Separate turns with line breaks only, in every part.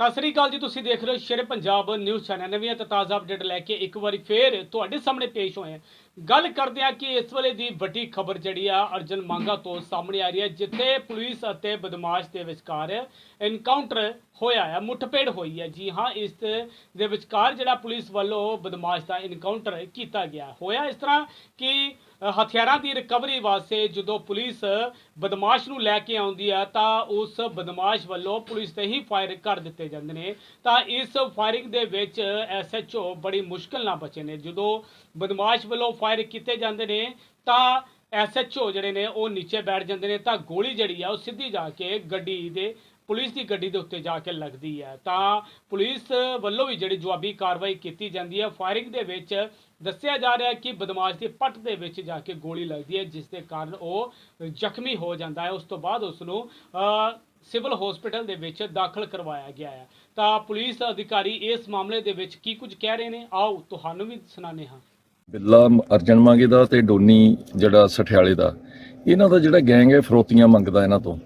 ਸਤਿ ਸ੍ਰੀ ਅਕਾਲ ਜੀ, ਤੁਸੀਂ ਦੇਖ ਰਹੇ ਹੋ ਸ਼ੇਰ ਪੰਜਾਬ ਨਿਊਜ਼ ਚੈਨਲ। ਨਵੀਆਂ ਤੇ ਤਾਜ਼ਾ ਅਪਡੇਟ ਲੈ ਕੇ ਇੱਕ ਵਾਰੀ ਫੇਰ ਤੁਹਾਡੇ ਸਾਹਮਣੇ ਪੇਸ਼ ਹੋਏ ਹਾਂ। ਗੱਲ ਕਰਦੇ ਹਾਂ ਕਿ ਇਸ ਵੇਲੇ ਦੀ ਵੱਡੀ ਖਬਰ ਜਿਹੜੀ ਆ, ਅਰਜਨ ਮੰਗਾ ਤੋਂ ਸਾਹਮਣੇ ਆ ਰਹੀ ਹੈ, ਜਿੱਥੇ ਪੁਲਿਸ ਅਤੇ ਬਦਮਾਸ਼ ਦੇ ਵਿਚਕਾਰ ਐਨਕਾਊਂਟਰ ਹੋਇਆ ਹੈ ਮੁੱਠਭੇੜ ਹੋਈ ਹੈ ਜੀ ਹਾਂ, ਇਸ ਦੇ ਵਿਚਕਾਰ ਜਿਹੜਾ ਪੁਲਿਸ ਵੱਲੋਂ ਬਦਮਾਸ਼ ਦਾ ਐਨਕਾਊਂਟਰ ਕੀਤਾ ਗਿਆ। ਹੋਇਆ ਇਸ ਤਰ੍ਹਾਂ ਕਿ ਹਥਿਆਰਾਂ ਦੀ ਰਿਕਵਰੀ ਵਾਸਤੇ ਜਦੋਂ ਪੁਲਿਸ ਬਦਮਾਸ਼ ਨੂੰ ਲੈ ਕੇ ਆਉਂਦੀ ਹੈ ਤਾਂ ਉਸ ਬਦਮਾਸ਼ ਵੱਲੋਂ ਪੁਲਿਸ ਤੇ ਹੀ ਫਾਇਰ ਕਰ ਦਿੱਤੇ ਜਾਂਦੇ ਨੇ। ਤਾਂ ਇਸ ਫਾਇਰਿੰਗ ਦੇ ਵਿੱਚ ਐਸਐਚਓ ਬੜੀ ਮੁਸ਼ਕਲ ਨਾਲ ਬਚੇ ਨੇ। ਜਦੋਂ ਬਦਮਾਸ਼ ਵੱਲੋਂ ਫਾਇਰ ਕੀਤੇ ਜਾਂਦੇ ਨੇ, ਤਾਂ ਐਸਐਚਓ ਜਿਹੜੇ ਨੇ ਉਹ ਨੀਚੇ ਬੈਠ ਜਾਂਦੇ ਨੇ, ਤਾਂ ਗੋਲੀ ਜਿਹੜੀ ਆ ਉਹ ਸਿੱਧੀ ਜਾ ਕੇ ਗੱਡੀ ਦੇ ਪੁਲਿਸ ਦੀ ਗੱਡੀ ਦੇ ਉੱਤੇ ਜਾ ਕੇ ਲੱਗਦੀ ਹੈ। ਤਾਂ ਪੁਲਿਸ ਵੱਲੋਂ ਵੀ ਜਿਹੜੀ ਜਵਾਬੀ ਕਾਰਵਾਈ ਕੀਤੀ ਜਾਂਦੀ ਹੈ। ਫਾਇਰਿੰਗ ਦੇ ਵਿੱਚ ਦੱਸਿਆ ਜਾ ਰਿਹਾ ਹੈ ਕਿ ਬਦਮਾਸ਼ ਦੀ ਪੱਟ ਦੇ ਵਿੱਚ ਜਾ ਕੇ ਗੋਲੀ ਲੱਗਦੀ ਹੈ, ਜਿਸ ਦੇ ਕਾਰਨ ਉਹ ਜ਼ਖਮੀ ਹੋ ਜਾਂਦਾ ਹੈ। ਉਸ ਤੋਂ ਬਾਅਦ ਉਸ ਨੂੰ ਸਿਵਲ ਹਸਪੀਟਲ ਦੇ ਵਿੱਚ ਦਾਖਲ ਕਰਵਾਇਆ ਗਿਆ ਹੈ। ਤਾਂ ਪੁਲਿਸ ਅਧਿਕਾਰੀ ਇਸ ਮਾਮਲੇ ਦੇ ਵਿੱਚ ਕੀ ਕੁਝ ਕਹਿ ਰਹੇ ਨੇ? ਆਓ ਤੁਹਾਨੂੰ ਵੀ ਸੁਣਾਉਂਦੇ ਹਾਂ।
ਬਿੱਲਾ ਅਰਜਨ ਮੰਗੇ ਦਾ ਤੇ ਡੋਨੀ ਜਿਹੜਾ ਸਠਿਆਲੇ ਦਾ, ਇਹਨਾਂ ਦਾ ਜਿਹੜਾ ਗੈਂਗ ਹੈ, ਫਰੋਤੀਆਂ ਮੰਗਦਾ ਇਹਨਾਂ ਤੋਂ।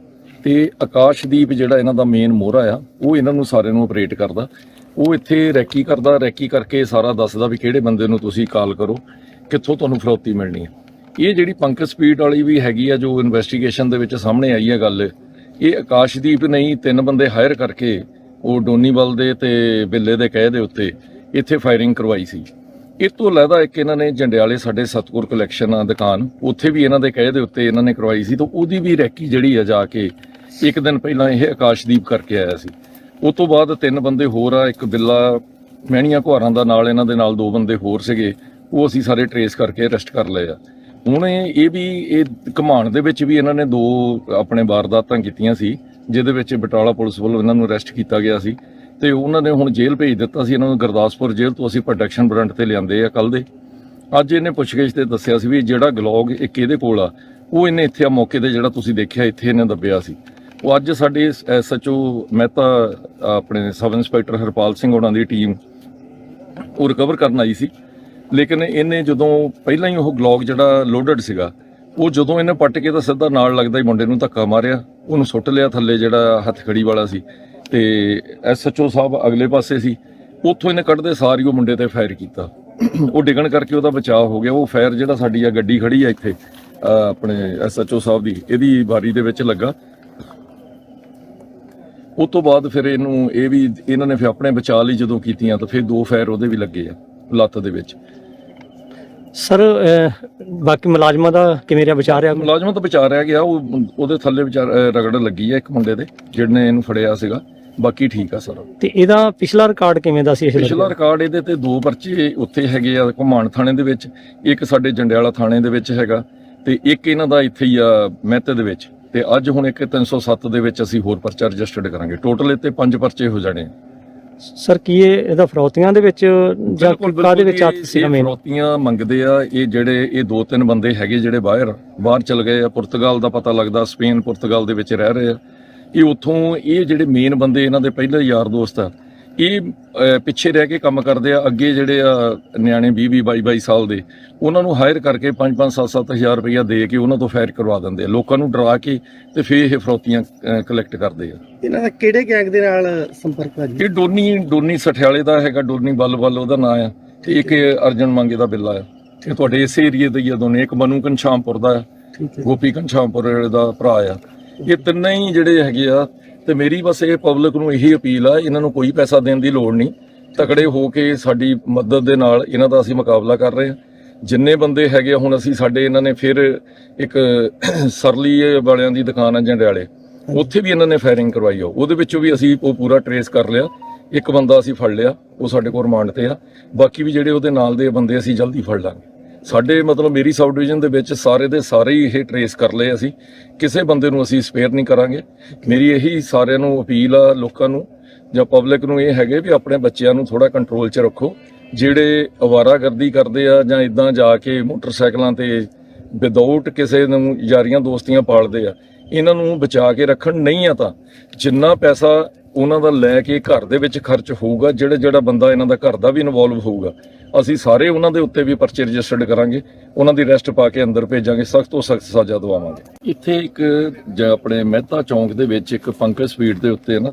ਤੇ ਆਕਾਸ਼ਦੀਪ ਜਿਹੜਾ ਇਹਨਾਂ ਦਾ ਮੇਨ ਮੋਹਰਾ ਆ, ਉਹ ਇਹਨਾਂ ਨੂੰ ਸਾਰਿਆਂ ਨੂੰ ਆਪਰੇਟ ਕਰਦਾ। ਉਹ ਇੱਥੇ ਰੈਕੀ ਕਰਦਾ, ਰੈਕੀ ਕਰਕੇ ਸਾਰਾ ਦੱਸਦਾ ਵੀ ਕਿਹੜੇ ਬੰਦੇ ਨੂੰ ਤੁਸੀਂ ਕਾਲ ਕਰੋ, ਕਿੱਥੋਂ ਤੁਹਾਨੂੰ ਫਰੋਤੀ ਮਿਲਣੀ ਹੈ ਇਹ ਜਿਹੜੀ ਪੰਕਜ ਸਪੀਡ ਵਾਲੀ ਵੀ ਹੈਗੀ ਆ, ਜੋ ਇਨਵੈਸਟੀਗੇਸ਼ਨ ਦੇ ਵਿੱਚ ਸਾਹਮਣੇ ਆਈ ਹੈ ਗੱਲ, ਇਹ ਆਕਾਸ਼ਦੀਪ ਨਹੀਂ, ਤਿੰਨ ਬੰਦੇ ਹਾਇਰ ਕਰਕੇ, ਉਹ ਡੋਨੀਵਲ ਦੇ ਤੇ ਬਿੱਲੇ ਦੇ ਕਹਿ ਦੇ ਉੱਤੇ ਇੱਥੇ ਫਾਇਰਿੰਗ ਕਰਵਾਈ ਸੀ। ਇਹ ਤੋਂ ਇਲਾਵਾ ਇੱਕ ਇਹਨਾਂ ਨੇ ਜੰਡਿਆਲੇ ਸਾਡੇ ਸਤਗੁਰ ਕਲੈਕਸ਼ਨ ਆ ਦੁਕਾਨ, ਉੱਥੇ ਵੀ ਇਹਨਾਂ ਦੇ ਕਹੇ ਦੇ ਉੱਤੇ ਇਹਨਾਂ ਨੇ ਕਰਵਾਈ ਸੀ, ਤਾਂ ਉਹਦੀ ਵੀ ਰੈਕੀ ਜਿਹੜੀ ਆ ਜਾ ਕੇ ਇੱਕ ਦਿਨ ਪਹਿਲਾਂ ਇਹ ਆਕਾਸ਼ਦੀਪ ਕਰਕੇ ਆਇਆ ਸੀ। ਉਸ ਤੋਂ ਬਾਅਦ ਤਿੰਨ ਬੰਦੇ ਹੋਰ ਆ, ਇੱਕ ਬਿੱਲਾ, ਮਹਿਣੀਆਂ ਘੁਆਰਾਂ ਦਾ ਨਾਲ, ਇਹਨਾਂ ਦੇ ਨਾਲ ਦੋ ਬੰਦੇ ਹੋਰ ਸੀਗੇ। ਉਹ ਅਸੀਂ ਸਾਰੇ ਟਰੇਸ ਕਰਕੇ ਅਰੈਸਟ ਕਰ ਲਏ ਆ। ਹੁਣ ਇਹ ਵੀ, ਇਹ ਘਮਾਣ ਦੇ ਵਿੱਚ ਵੀ ਇਹਨਾਂ ਨੇ ਦੋ ਆਪਣੇ ਵਾਰਦਾਤਾਂ ਕੀਤੀਆਂ ਸੀ, ਜਿਹਦੇ ਵਿੱਚ ਬਟਾਲਾ ਪੁਲਿਸ ਵੱਲੋਂ ਇਹਨਾਂ ਨੂੰ ਅਰੈਸਟ ਕੀਤਾ ਗਿਆ ਸੀ। ਤੇ ਉਹਨਾਂ ਨੇ ਹੁਣ ਜੇਲ੍ਹ ਭੇਜ ਦਿੱਤਾ ਸੀ, ਇਹਨਾਂ ਨੂੰ ਗੁਰਦਾਸਪੁਰ ਜੇਲ੍ਹ ਤੋਂ ਅਸੀਂ ਪ੍ਰੋਟੈਕਸ਼ਨ ਵਾਰੰਟ ਤੇ ਲਿਆਂਦੇ ਆ ਕੱਲ ਦੇ। ਅੱਜ ਇਹਨੇ ਪੁੱਛਗਿੱਛ ਤੇ ਦੱਸਿਆ ਸੀ ਵੀ ਜਿਹੜਾ ਗਲੋਗ ਇੱਕ ਇਹਦੇ ਕੋਲ ਆ, ਉਹ ਇਹਨੇ ਇੱਥੇ ਆ ਮੌਕੇ ਤੇ ਜਿਹੜਾ ਤੁਸੀਂ ਦੇਖਿਆ, ਇੱਥੇ ਇਹਨੇ ਦੱਬਿਆ ਸੀ। ਉਹ ਅੱਜ ਸਾਡੇ ਐਸਐਚਓ ਮਹਿਤਾ ਆਪਣੇ ਸਬ ਇੰਸਪੈਕਟਰ ਹਰਪਾਲ ਸਿੰਘ ਉਹਨਾਂ ਦੀ ਟੀਮ ਉਹ ਰਿਕਵਰ ਕਰਨ ਆਈ ਸੀ। ਲੇਕਿਨ ਇਹਨੇ ਜਦੋਂ ਪਹਿਲਾਂ ਹੀ ਉਹ ਗਲੌਗ ਜਿਹੜਾ ਲੋਡਡ ਸੀਗਾ, ਉਹ ਜਦੋਂ ਇਹਨੇ ਪੱਟ ਕੇ ਤਾਂ ਸਿੱਧਾ ਨਾਲ ਲੱਗਦਾ ਹੀ ਮੁੰਡੇ ਨੂੰ ਧੱਕਾ ਮਾਰਿਆ, ਉਹਨੂੰ ਸੁੱਟ ਲਿਆ ਥੱਲੇ ਜਿਹੜਾ ਹੱਥਖੜੀ ਵਾਲਾ ਸੀ। ਤੇ ਐਸਐਚਓ ਸਾਹਿਬ ਅਗਲੇ ਪਾਸੇ ਸੀ, ਉੱਥੋਂ ਇਹਨੇ ਕੱਢਦੇ ਸਾਰ ਹੀ ਉਹ ਮੁੰਡੇ ਤੇ ਫਾਇਰ ਕੀਤਾ। ਉਹ ਡਿੱਗਣ ਕਰਕੇ ਉਹਦਾ ਬਚਾਅ ਹੋ ਗਿਆ। ਉਹ ਫਾਇਰ ਜਿਹੜਾ ਸਾਡੀ ਆ ਗੱਡੀ ਖੜੀ ਆ ਇੱਥੇ ਅਹ ਆਪਣੇ ਐਸਐਚਓ ਸਾਹਿਬ ਦੀ, ਇਹਦੀ ਬਾਰੀ ਦੇ ਵਿੱਚ ਲੱਗਾ। ਉਸ ਤੋਂ ਬਾਅਦ ਫਿਰ ਇਹਨੂੰ ਇਹ ਵੀ ਇਹਨਾਂ ਨੇ ਫਿਰ ਆਪਣੇ ਬਚਾਅ ਲਈ ਜਦੋਂ ਕੀਤੀਆਂ ਤਾਂ ਫਿਰ ਦੋ ਫਾਇਰ ਉਹਦੇ ਵੀ ਲੱਗੇ ਆ ਲੱਤ ਦੇ ਵਿੱਚ।
ਸਰ ਬਾਕੀ ਮੁਲਾਜ਼ਮਾਂ ਦਾ ਕਿਵੇਂ ਰਿਹਾ ਵਿਚਾਰ ਰਿਹਾ?
ਮੁਲਾਜ਼ਮਾਂ ਤਾਂ ਬਚਾ ਰਿਹਾ ਗਿਆ ਉਹ ਉਹਦੇ ਥੱਲੇ ਵਿਚਾਰ ਰਗੜ ਲੱਗੀ ਆ ਇੱਕ ਮੁੰਡੇ ਦੇ ਜਿਹਨੇ ਇਹਨੂੰ ਫੜਿਆ ਸੀਗਾ। ਬਾਕੀ ਠੀਕ ਆ ਸਰ।
ਤੇ ਇਹਦਾ ਪਿਛਲਾ ਰਿਕਾਰਡ ਕਿਵੇਂ ਦਾ ਸੀ ਇਸ
ਪਿਛਲਾ ਰਿਕਾਰਡ ਇਹਦੇ ਤੇ ਦੋ ਪਰਚੇ ਉੱਥੇ ਹੈਗੇ ਆ ਘੁਮਾਣ ਥਾਣੇ ਦੇ ਵਿੱਚ। ਇੱਕ ਸਾਡੇ ਜੰਡਿਆਲਾ ਥਾਣੇ ਦੇ ਵਿੱਚ ਹੈਗਾ ਤੇ ਇੱਕ ਇਹਨਾਂ ਦਾ ਇੱਥੇ ਹੀ ਆ ਮਹਿਤੇ ਦੇ ਵਿੱਚ। ਤੇ ਅੱਜ ਹੁਣ ਇੱਕ 307 ਦੇ ਵਿੱਚ ਅਸੀਂ ਹੋਰ ਪਰਚਾ ਰਜਿਸਟਰਡ ਕਰਾਂਗੇ। ਟੋਟਲ ਇੱਥੇ ਪੰਜ ਪਰਚੇ ਹੋ ਜਾਣੇ।
ਸਰ ਕੀ ਇਹ ਇਹਦਾ ਫਰੌਤੀਆਂ ਦੇ ਵਿੱਚ ਜਾਂ ਕਾਦੇ ਵਿੱਚ ਹੱਥ ਸੀਗਾ ਮੇਨ
ਫਰੋਤੀਆਂ ਮੰਗਦੇ ਆ ਇਹ ਜਿਹੜੇ ਇਹ ਦੋ ਤਿੰਨ ਬੰਦੇ ਹੈਗੇ ਜਿਹੜੇ ਬਾਹਰ ਬਾਹਰ ਚਲ ਗਏ ਆ। ਪੁਰਤਗਾਲ ਦਾ ਪਤਾ ਲੱਗਦਾ ਸਪੇਨ ਪੁਰਤਗਾਲ ਦੇ ਵਿੱਚ ਰਹਿ ਰਹੇ ਆ। ਇਹ ਉੱਥੋਂ ਇਹ ਜਿਹੜੇ ਮੇਨ ਬੰਦੇ ਇਹਨਾਂ ਦੇ ਪਹਿਲੇ ਯਾਰ ਦੋਸਤ ਆ ਇਹ ਪਿੱਛੇ ਰਹਿ ਕੇ ਕੰਮ ਕਰਦੇ ਆ ਅੱਗੇ ਜਿਹੜੇ ਆ ਨਿਆਣੇ 20 20 22 22 ਸਾਲ ਦੇ ਉਹਨਾਂ ਨੂੰ ਹਾਇਰ ਕਰਕੇ 5 5 7 7 ਹਜ਼ਾਰ ਰੁਪਇਆ ਦੇ ਕੇ ਉਹਨਾਂ ਤੋਂ ਫਾਇਰ ਕਰਵਾ ਦਿੰਦੇ ਆ। ਲੋਕਾਂ ਨੂੰ ਡਰਾ ਕੇ ਤੇ ਫਿਰ ਇਹ ਫਰੋਤੀਆਂ ਕਲੈਕਟ ਕਰਦੇ ਆ।
ਇਹਨਾਂ ਦਾ ਕਿਹੜੇ ਗੈਂਗ ਦੇ ਨਾਲ ਸੰਪਰਕ ਹੈ ਜੀ?
ਇਹ ਡੋਨੀ ਡੋਨੀ ਸਠਿਆਲੇ ਦਾ ਹੈਗਾ ਡੋਨੀ ਬੱਲ ਬੱਲ ਉਹਦਾ ਨਾਂ ਆ। ਤੇ ਇੱਕ ਅਰਜਨ ਮੰਗੇ ਦਾ ਬਿੱਲਾ ਆ। ਤੇ ਤੁਹਾਡੇ ਇਸੇ ਏਰੀਏ ਦੇ ਹੀ ਆ ਦੋਨੇ। ਇੱਕ ਮਨੂ ਘਨਸ਼ਾਮਪੁਰ ਦਾ ਗੋਪੀ ਘਨਸ਼ਾਮਪੁਰ ਦਾ ਭਰਾ ਆ। ਇਹ ਤਿੰਨੇ ਹੀ ਜਿਹੜੇ ਹੈਗੇ ਆ ਤੇ ਮੇਰੀ ਬਸ ਇਹ ਪਬਲਿਕ ਨੂੰ ਇਹੀ ਅਪੀਲ ਆ ਇਹਨਾਂ ਨੂੰ ਕੋਈ ਪੈਸਾ ਦੇਣ ਦੀ ਲੋੜ ਨਹੀਂ। ਤਕੜੇ ਹੋ ਕੇ ਸਾਡੀ ਮਦਦ ਦੇ ਨਾਲ ਇਹਨਾਂ ਦਾ ਅਸੀਂ ਮੁਕਾਬਲਾ ਕਰ ਰਹੇ ਹਾਂ। ਜਿੰਨੇ ਬੰਦੇ ਹੈਗੇ ਹੁਣ ਅਸੀਂ ਸਾਡੇ ਇਹਨਾਂ ਨੇ ਫਿਰ ਇੱਕ ਸਰਲੀ ਵਾਲਿਆਂ ਦੀ ਦੁਕਾਨ ਆ ਜੰਡਿਆਲੇ। ਉੱਥੇ ਵੀ ਇਹਨਾਂ ਨੇ ਫਾਇਰਿੰਗ ਕਰਵਾਈ ਆ। ਉਹਦੇ ਵਿੱਚੋਂ ਵੀ ਅਸੀਂ ਉਹ ਪੂਰਾ ਟਰੇਸ ਕਰ ਲਿਆ। ਇੱਕ ਬੰਦਾ ਅਸੀਂ ਫੜ ਲਿਆ ਉਹ ਸਾਡੇ ਕੋਲ ਰਿਮਾਂਡ ਤੇ ਆ। ਬਾਕੀ ਵੀ ਜਿਹੜੇ ਉਹਦੇ ਨਾਲ ਦੇ ਬੰਦੇ ਅਸੀਂ ਜਲਦੀ ਫੜ ਲਾਂਗੇ। ਸਾਡੇ ਮਤਲਬ ਮੇਰੀ ਸਬ ਡਿਵੀਜ਼ਨ ਦੇ ਵਿੱਚ ਸਾਰੇ ਦੇ ਸਾਰੇ ਹੀ ਇਹ ਟਰੇਸ ਕਰ ਲਏ ਅਸੀਂ। ਕਿਸੇ ਬੰਦੇ ਨੂੰ ਅਸੀਂ ਸਪੇਅਰ ਨਹੀਂ ਕਰਾਂਗੇ। ਮੇਰੀ ਇਹੀ ਸਾਰਿਆਂ ਨੂੰ ਅਪੀਲ ਆ ਲੋਕਾਂ ਨੂੰ ਜਾਂ ਪਬਲਿਕ ਨੂੰ ਇਹ ਹੈਗੇ ਵੀ ਆਪਣੇ ਬੱਚਿਆਂ ਨੂੰ ਥੋੜਾ ਕੰਟਰੋਲ 'ਚ ਰੱਖੋ। ਜਿਹੜੇ ਅਵਾਰਾਗਰਦੀ ਕਰਦੇ ਆ ਜਾਂ ਇਦਾਂ ਜਾ ਕੇ ਮੋਟਰਸਾਈਕਲਾਂ ਤੇ ਵਿਦਆਊਟ ਕਿਸੇ ਨੂੰ ਯਾਰੀਆਂ ਦੋਸਤੀਆਂ ਪਾਲਦੇ ਆ, ਇਹਨਾਂ ਨੂੰ ਬਚਾ ਕੇ ਰੱਖਣ ਨਹੀਂ ਆ ਤਾਂ ਜਿੰਨਾ ਪੈਸਾ ਉਹਨਾਂ ਦਾ ਲੈ ਕੇ ਘਰ ਦੇ ਵਿੱਚ ਖਰਚ ਹੋਊਗਾ ਜਿਹੜਾ ਜਿਹੜਾ ਬੰਦਾ ਇਹਨਾਂ ਦਾ ਘਰ ਦਾ ਵੀ ਇਨਵੋਲਵ ਹੋਊਗਾ ਅਸੀਂ ਸਾਰੇ ਉਹਨਾਂ ਦੇ ਉੱਤੇ ਵੀ ਪਰਚੇ ਰਜਿਸਟਰਡ ਕਰਾਂਗੇ, ਉਹਨਾਂ ਦੀ ਰੈਸਟ ਪਾ ਕੇ ਅੰਦਰ ਭੇਜਾਂਗੇ, ਸਖਤ ਤੋਂ ਸਖਤ ਸਜ਼ਾ ਦਵਾਵਾਂਗੇ। ਇੱਥੇ ਇੱਕ ਆਪਣੇ ਮਹਿਤਾ ਚੌਂਕ ਦੇ ਵਿੱਚ ਇੱਕ ਪੰਕਜ ਸਵੀਟ ਦੇ ਉੱਤੇ ਨਾ